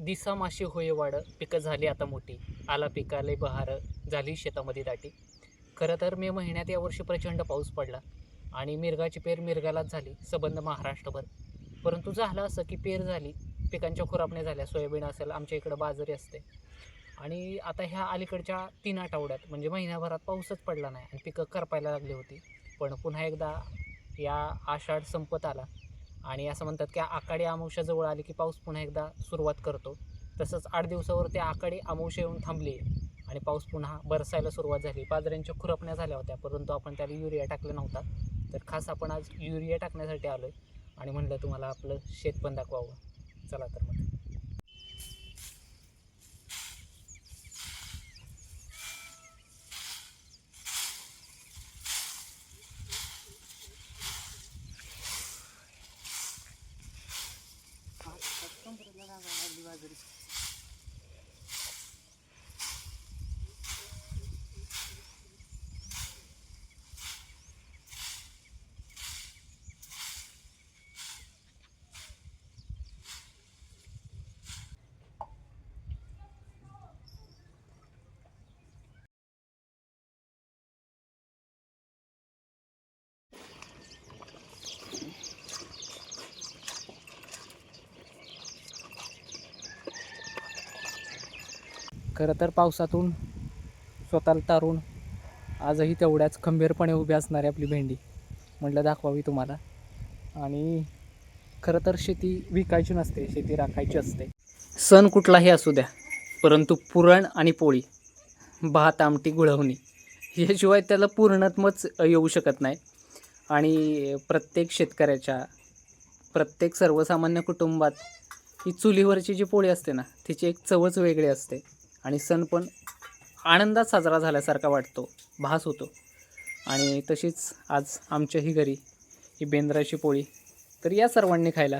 दिसामाशी होय वाढ पिकं झाली आता मोठी. आला पिकाले बहार झाली शेतामध्ये दाटी. खरं तर मे महिन्यात यावर्षी प्रचंड पाऊस पडला आणि मिरगाची पेर मिरगालाच झाली सबंध महाराष्ट्रभर. परंतु झालं असं की पेर झाली पिकांच्या खुरापण्या झाल्या सोयाबीन असेल आमच्या इकडं बाजरी असते. आणि आता ह्या अलीकडच्या तीन आठवड्यात म्हणजे महिन्याभरात पाऊसच पडला नाही आणि पिकं करपायला लागली होती. पण पुन्हा एकदा या आषाढ संपत आला. आणि असं म्हणतात की आकाडी अमावश्याजवळ आली की पाऊस पुन्हा एकदा सुरुवात करतो. तसंच आठ दिवसावर ते आकाडी अमावश्या येऊन थांबली आणि पाऊस पुन्हा बरसायला सुरुवात झाली. बाजऱ्यांच्या खुरपण्या झाल्या होत्या परंतु आपण त्याला युरिया टाकला नव्हता. तर खास आपण आज युरिया टाकण्यासाठी आलो आहे आणि म्हणलं तुम्हाला आपलं शेत पण दाखवावं. चला तर मग. hazırız. खरं तर पावसातून स्वतःला तारून आजही तेवढ्याच खंबीरपणे उभी असणारी आपली भेंडी म्हटलं दाखवावी तुम्हाला. आणि खरं तर शेती विकायची नसते शेती राखायची असते. सण कुठलाही असू द्या परंतु पुरण आणि पोळी भात आमटी गुळवणी याशिवाय त्याला पूर्णत्वच येऊ शकत नाही. आणि प्रत्येक शेतकऱ्याच्या प्रत्येक सर्वसामान्य कुटुंबात ही चुलीवरची जी पोळी असते ना तिची एक चवच वेगळी असते. आणि सण पण आनंदात साजरा झाल्यासारखा वाटतो भास होतो. आणि तशीच आज आमच्याही घरी ही बेंद्राची पोळी. तर या सर्वांनी खायला.